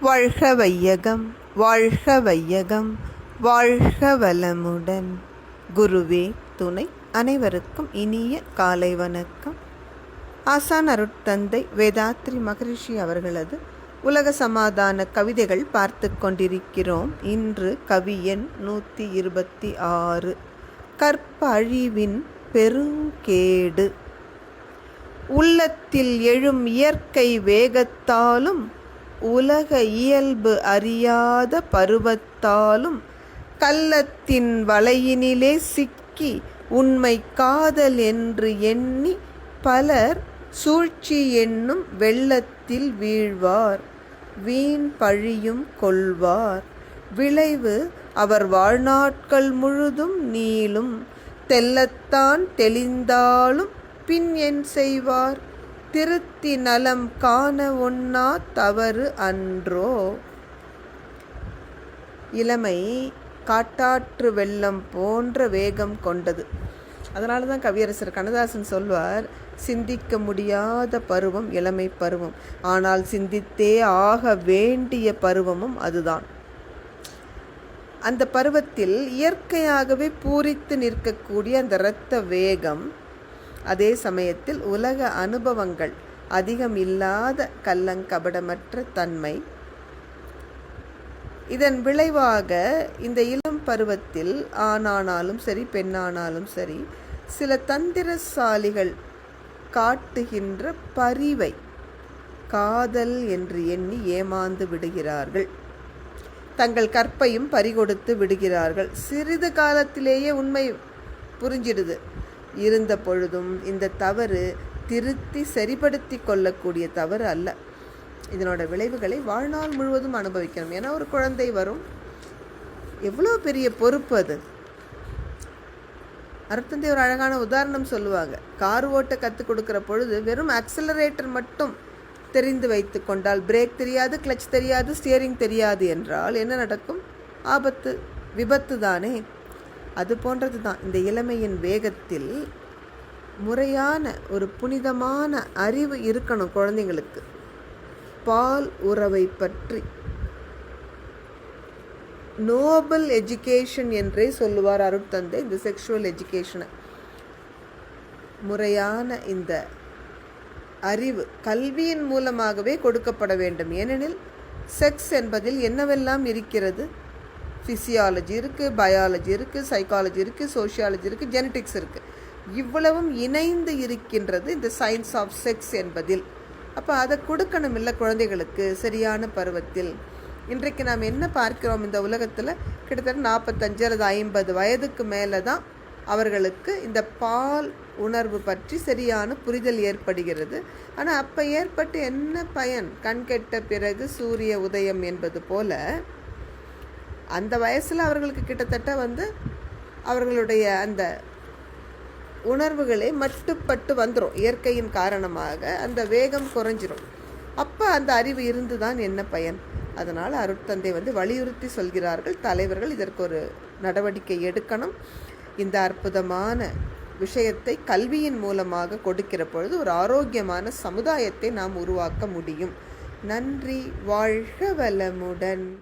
வாழ்க வையகம் வாழ்க வையகம் வாழ்க வளமுடன் குருவே துணை அனைவருக்கும் இனிய காலை வணக்கம். ஆசான் அருட்தந்தை வேதாத்ரி மகரிஷி அவர்களது உலக சமாதான கவிதைகள் பார்த்து கொண்டிருக்கிறோம். இன்று கவி எண் நூற்றி இருபத்தி ஆறு. கற்பழிவின் பெருங்கேடு. உள்ளத்தில் எழும் இயற்கை வேகத்தாலும் உலக இயல்பு அறியாத பருவத்தாலும் கள்ளத்தின் வலையினிலே சிக்கி உண்மை காதல் என்று எண்ணி பலர் சூழ்ச்சி என்னும் வெள்ளத்தில் வீழ்வார். வீண் பழியும் கொள்வார். விளைவு அவர் வாழ்நாட்கள் முழுதும் நீளும். தெல்லத்தான் தெளிந்தாலும் பின் என் செய்வார். திருத்தி நலம் காண ஒன்னா தவறு அன்றோ? இளமை காட்டாற்று வெள்ளம் போன்ற வேகம் கொண்டது. அதனால தான் கவியரசர் கண்ணதாசன் சொல்வார் சிந்திக்க முடியாத பருவம் இளமை பருவம். ஆனால் சிந்தித்தே ஆக வேண்டிய பருவமும் அதுதான். அந்த பருவத்தில் இயற்கையாகவே பூரித்து நிற்கக்கூடிய அந்த இரத்த வேகம் அதே சமயத்தில் உலக அனுபவங்கள் அதிகம் இல்லாத கல்லங்கபடமற்ற தன்மை. இதன் விளைவாக இந்த இளம் பருவத்தில் ஆணானாலும் சரி பெண்ணானாலும் சரி சில தந்திரசாலிகள் காட்டுகின்ற பரிவை காதல் என்று எண்ணி ஏமாந்து விடுகிறார்கள். தங்கள் கற்பையும் பறிகொடுத்து விடுகிறார்கள். சிறிது காலத்திலேயே உண்மை புரிஞ்சிடுது. இருந்த பொழுதும் இந்த தவறு திருத்தி சரிப்படுத்தி கொள்ளக்கூடிய தவறு அல்ல. இதனோட விளைவுகளை வாழ்நாள் முழுவதும் அனுபவிக்கணும். ஏன்னா ஒரு குழந்தை வரும். எவ்வளோ பெரிய பொறுப்பு அது. அர்த்தந்தே ஒரு அழகான உதாரணம் சொல்லுவாங்க. கார் ஓட்ட கற்றுக் கொடுக்குற பொழுது வெறும் அக்சலரேட்டர் மட்டும் தெரிந்து வைத்து கொண்டால் பிரேக் தெரியாது கிளச் தெரியாது ஸ்டியரிங் தெரியாது என்றால் என்ன நடக்கும்? ஆபத்து விபத்து தானே அது போன்றது தான். இந்த இளமையின் வேகத்தில் முறையான ஒரு புனிதமான அறிவு இருக்கணும் குழந்தைங்களுக்கு. பால் உறவை பற்றி. நோபல் எஜுகேஷன் என்றே சொல்லுவார் அருட்தந்தை இந்த செக்ஷுவல் எஜுகேஷனை முறையான இந்த அறிவு கல்வியின் மூலமாகவே கொடுக்கப்பட வேண்டும். ஏனெனில் செக்ஸ் என்பதில் என்னவெல்லாம் இருக்கிறது? ஃபிசியாலஜி இருக்குது பயாலஜி இருக்குது சைக்காலஜி இருக்குது சோஷியாலஜி இருக்குது ஜெனட்டிக்ஸ் இருக்குது இவ்வளவும் இணைந்து இருக்கின்றது இந்த சயின்ஸ் ஆஃப் செக்ஸ் என்பதில். அப்போ அதை கொடுக்கணும் இல்லை குழந்தைகளுக்கு சரியான பருவத்தில். இன்றைக்கு நாம் என்ன பார்க்கிறோம் இந்த உலகத்தில்? கிட்டத்தட்ட நாற்பத்தஞ்சு அல்லது ஐம்பது வயதுக்கு மேலே தான் அவர்களுக்கு இந்த பால் உணர்வு பற்றி சரியான புரிதல் ஏற்படுகிறது. ஆனால் அப்போ ஏற்பட்டு என்ன பயன்? கண்கெட்ட பிறகு சூரிய உதயம் என்பது போல அந்த வயசில் அவர்களுக்கு கிட்டத்தட்ட வந்து அவர்களுடைய அந்த உணர்வுகளே மட்டுப்பட்டு வந்துடும் இயற்கையின் காரணமாக அந்த வேகம் குறைஞ்சிரும். அப்போ அந்த அறிவு இருந்து தான் என்ன பயன்? அதனால் அருட்தந்தை வந்து வலியுறுத்தி சொல்கிறார்கள். தலைவர்கள் இதற்கு ஒரு நடவடிக்கை எடுக்கணும். இந்த அற்புதமான விஷயத்தை கல்வியின் மூலமாக கொடுக்கிற பொழுது ஒரு ஆரோக்கியமான சமுதாயத்தை நாம் உருவாக்க முடியும். நன்றி. வாழ்க வளமுடன்.